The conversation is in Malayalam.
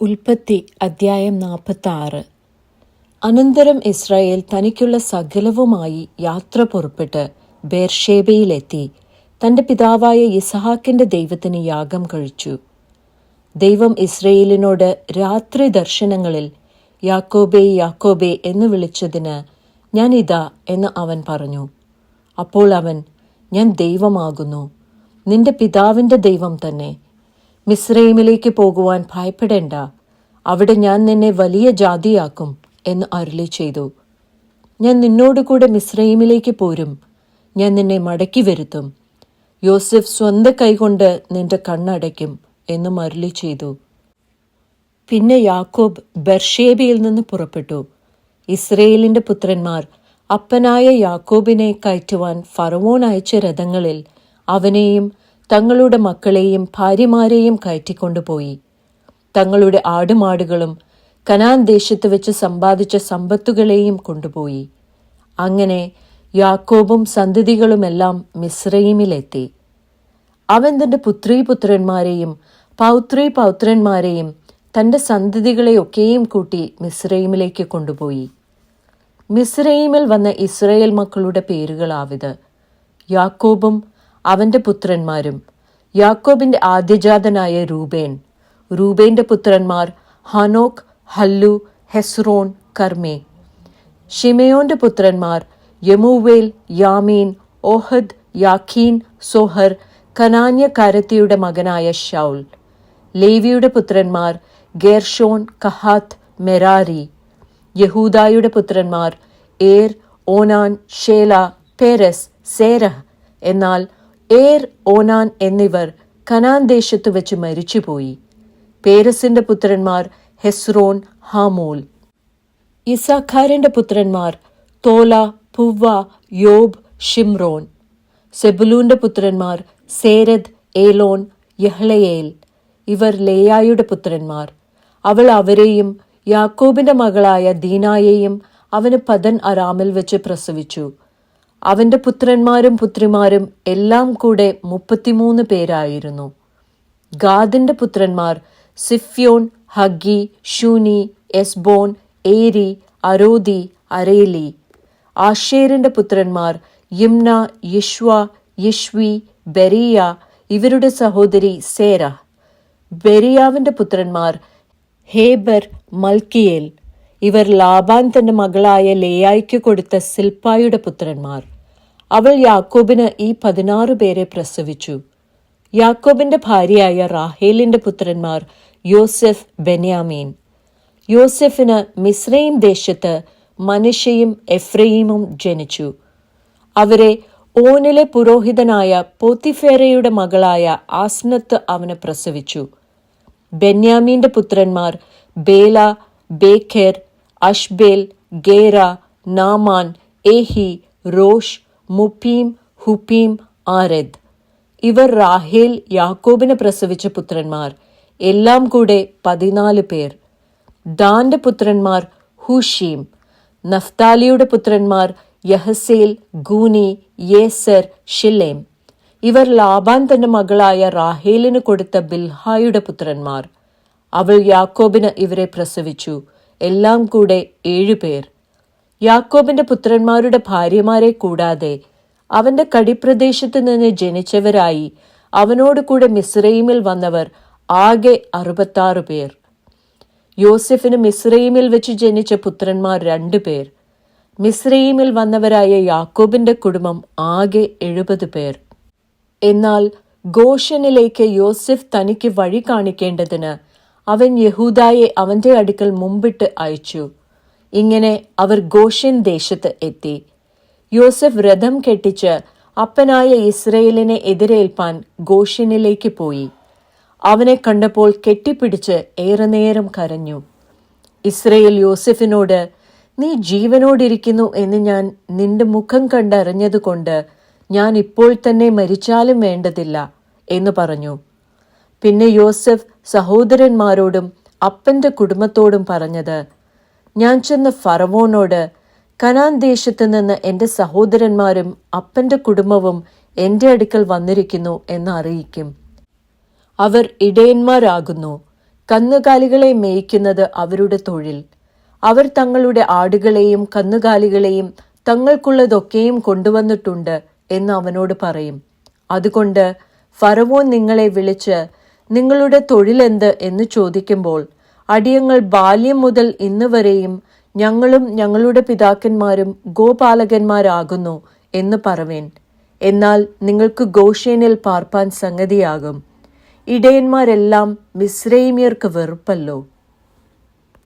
ഉൽപ്പത്തി അദ്ധ്യായം നാൽപ്പത്തി ആറ് അനന്തരം ഇസ്രായേൽ തനിക്കുള്ള സകലവുമായി യാത്ര പുറപ്പെട്ട് ബേർഷേബയിലെത്തി തന്റെ പിതാവായ ഇസഹാക്കിന്റെ ദൈവത്തിന് യാഗം കഴിച്ചു. ദൈവം ഇസ്രയേലിനോട് രാത്രി ദർശനങ്ങളിൽ യാക്കോബേ യാക്കോബേ എന്ന് വിളിച്ചതിന് ഞാൻ ഇതാ എന്ന് അവൻ പറഞ്ഞു. അപ്പോൾ അവൻ ഞാൻ ദൈവമാകുന്നു. നിന്റെ പിതാവിന്റെ ദൈവം തന്നെ. മിസ്രൈമിലേക്ക് പോകുവാൻ ഭയപ്പെടേണ്ട. അവിടെ ഞാൻ നിന്നെ വലിയ ജാതിയാക്കും എന്ന് അരുളി ചെയ്തു. ഞാൻ നിന്നോടുകൂടെ മിസ്രൈമിലേക്ക് പോരും. ഞാൻ നിന്നെ മടക്കി വരുത്തും. യോസഫ് സ്വന്തം കൈകൊണ്ട് നിന്റെ കണ്ണടയ്ക്കും എന്നും അരുളി ചെയ്തു. പിന്നെ യാക്കോബ് ബർഷേബിയിൽ നിന്ന് പുറപ്പെട്ടു. ഇസ്രയേലിന്റെ പുത്രന്മാർ അപ്പനായ യാക്കോബിനെ കയറ്റുവാൻ ഫറവോൻ അയച്ച രഥങ്ങളിൽ അവനെയും തങ്ങളുടെ മക്കളെയും ഭാര്യമാരെയും കയറ്റിക്കൊണ്ടുപോയി. തങ്ങളുടെ ആടുമാടുകളും കനാൻ ദേശത്ത് വെച്ച് സമ്പാദിച്ച സമ്പത്തുകളെയും കൊണ്ടുപോയി. അങ്ങനെ യാക്കോബും സന്തതികളുമെല്ലാം മിശ്രയിമിലെത്തി അവൻ തന്റെ പുത്രീപുത്രന്മാരെയും പൗത്രീ പൗത്രന്മാരെയും തന്റെ സന്തതികളെയൊക്കെയും കൂട്ടി മിസ്രൈമിലേക്ക് കൊണ്ടുപോയി. മിസ്രൈമിൽ വന്ന ഇസ്രയേൽ മക്കളുടെ പേരുകളാവിത്. യാക്കോബും അവന്റെ പുത്രന്മാരും. യാക്കോബിന്റെ ആദ്യജാതനായ രൂബേൻ. രൂബേന്റെ പുത്രന്മാർ ഹനോക്ക് ഹല്ലു ഹെസ്രോൻ കർമേ ഷിമയോന്റെ പുത്രന്മാർ യമൂവേൽ യാമീൻ ഓഹദ് യാഖീൻ സോഹർ കനാന്യ കനാന്യക്കാരത്തിയുടെ മകനായ ഷൗൽ ലേവിയുടെ പുത്രന്മാർ ഗേർഷോൺ കഹാത്ത് മെരാരി. യഹൂദായുടെ പുത്രന്മാർ ഏർ ഓനാൻ ഷേല പേരസ് സേരഹ്. എന്നാൽ ഏർ ഓനാൻ എന്നിവർ കനാൻ ദേശത്ത് വെച്ച് മരിച്ചുപോയി. പേരസിന്റെ പുത്രന്മാർ ഹെസ്രോൻ ഹാമോൽ. ഇസാഖാരന്റെ പുത്രന്മാർ തോല പുവ്വ യോബ് ഷിംറോൻ സെബുലൂന്റെ പുത്രന്മാർ സേരദ് ഏലോൻ യഹ്ലയേൽ. ഇവർ ലേയായുടെ പുത്രന്മാർ. അവൾ അവരെയും യാക്കോബിന്റെ മകളായ ദീനായെയും അവന് പതൻ അറാമിൽ വെച്ച് പ്രസവിച്ചു. അവന്റെ പുത്രന്മാരും പുത്രിമാരും എല്ലാം കൂടെ മുപ്പത്തിമൂന്ന് പേരായിരുന്നു. ഗാദിന്റെ പുത്രന്മാർ സിഫ്യോൻ ഹഗ്ഗി ഷൂനി എസ്ബോൺ ഏരി അരോദി അരേലി. ആഷേറിന്റെ പുത്രന്മാർ യിംന യിഷ്വ യിഷ്വി ബെറിയ ഇവരുടെ സഹോദരി സേര. ബെറിയാവിന്റെ പുത്രന്മാർ ഹേബർ മൽക്കിയേൽ. ഇവർ ലാബാൻ തന്റെ മകളായ ലേയായ്ക്ക് കൊടുത്ത സിൽപ്പായുടെ പുത്രന്മാർ. അവൾ യാക്കോബിന് ഈ പതിനാറ് പേരെ പ്രസവിച്ചു. യാക്കോബിന്റെ ഭാര്യയായ റാഹേലിന്റെ പുത്രന്മാർ യോസെഫ് ബെന്യാമീൻ. യോസെഫിന് മിസ്രൈം ദേശത്ത് മനുഷ്യയും എഫ്രയീമും ജനിച്ചു. അവരെ ഓനിലെ പുരോഹിതനായ പോത്തിഫേരയുടെ മകളായ ആസ്നത്ത് അവന് പ്രസവിച്ചു. ബെന്യാമീന്റെ പുത്രന്മാർ ബേല ബേഖേർ അഷ്ബേൽ ഗേര നാമാൻ ഏഹി റോഷ് മുപ്പീം ഹുപ്പീം ആരദ്. ഇവർ റാഹേൽ യാക്കോബിനെ പ്രസവിച്ച പുത്രന്മാർ. എല്ലാം കൂടെ പതിനാല് പേർ. ദാന്റെ പുത്രന്മാർ ഹുഷീം നഫ്താലിയുടെ പുത്രന്മാർ യഹസേൽ ഗൂനി യേസർ ഷില്ലേം ഇവർ ലാബാൻ തന്റെ മകളായ റാഹേലിന് കൊടുത്ത ബിൽഹായുടെ പുത്രന്മാർ. അവൾ യാക്കോബിന് ഇവരെ പ്രസവിച്ചു. എല്ലാം കൂടെ ഏഴുപേർ യാക്കോബിന്റെ പുത്രന്മാരുടെ ഭാര്യമാരെ കൂടാതെ അവന്റെ കടിപ്രദേശത്ത് നിന്ന് ജനിച്ചവരായി അവനോട് കൂടെ മിസ്രൈമിൽ വന്നവർ ആകെ അറുപത്താറ് പേർ. യോസെഫിന് മിസ്രൈമിൽ വെച്ച് ജനിച്ച പുത്രന്മാർ രണ്ടു പേർ. മിസ്രൈമിൽ വന്നവരായ യാക്കോബിന്റെ കുടുംബം ആകെ എഴുപത് പേർ. എന്നാൽ ഗോഷനിലേക്ക് യോസെഫ് തനിക്ക് വഴി കാണിക്കേണ്ടതിന് അവൻ യഹൂദായെ അവന്റെ അടുക്കൽ മുമ്പിട്ട് അയച്ചു. ഇങ്ങനെ അവർ ഗോഷൻ ദേശത്ത് എത്തി. യോസഫ് രഥം കെട്ടിച്ച് അപ്പനായ ഇസ്രയേലിനെ എതിരേൽപ്പാൻ ഗോഷനിലേക്ക് പോയി. അവനെ കണ്ടപ്പോൾ കെട്ടിപ്പിടിച്ച് ഏറെ നേരം കരഞ്ഞു. ഇസ്രയേൽ യോസഫിനോട് നീ ജീവനോടിരിക്കുന്നു എന്ന് ഞാൻ നിന്റെ മുഖം കണ്ടറിഞ്ഞതുകൊണ്ട് ഞാൻ ഇപ്പോൾ തന്നെ മരിച്ചാലും വേണ്ടതില്ല എന്ന് പറഞ്ഞു. പിന്നെ യോസഫ് സഹോദരന്മാരോടും അപ്പന്റെ കുടുംബത്തോടും പറഞ്ഞത് ഞാൻ ചെന്ന് ഫറവോനോട് കനാൻ ദേശത്തു നിന്ന് എന്റെ സഹോദരന്മാരും അപ്പന്റെ കുടുംബവും എന്റെ അടുക്കൽ വന്നിരിക്കുന്നു എന്ന് അറിയിക്കും. അവർ ഇടയന്മാരാകുന്നു. കന്നുകാലികളെ മേയ്ക്കുന്നത് അവരുടെ തൊഴിൽ. അവർ തങ്ങളുടെ ആടുകളെയും കന്നുകാലികളെയും തങ്ങൾക്കുള്ളതൊക്കെയും കൊണ്ടുവന്നിട്ടുണ്ട് എന്ന് അവനോട് പറയും. അതുകൊണ്ട് ഫറവോൻ നിങ്ങളെ വിളിച്ച് നിങ്ങളുടെ തൊഴിലെന്ത്? എന്ന് ചോദിക്കുമ്പോൾ അടിയങ്ങൾ ബാല്യം മുതൽ ഇന്ന് വരെയും ഞങ്ങളും ഞങ്ങളുടെ പിതാക്കന്മാരും ഗോപാലകന്മാരാകുന്നു എന്ന് പറവേൻ. എന്നാൽ നിങ്ങൾക്ക് ഗോഷേനിൽ പാർപ്പാൻ സംഗതിയാകും. ഇടയന്മാരെല്ലാം മിശ്രൈമ്യർക്ക് വെറുപ്പല്ലോ.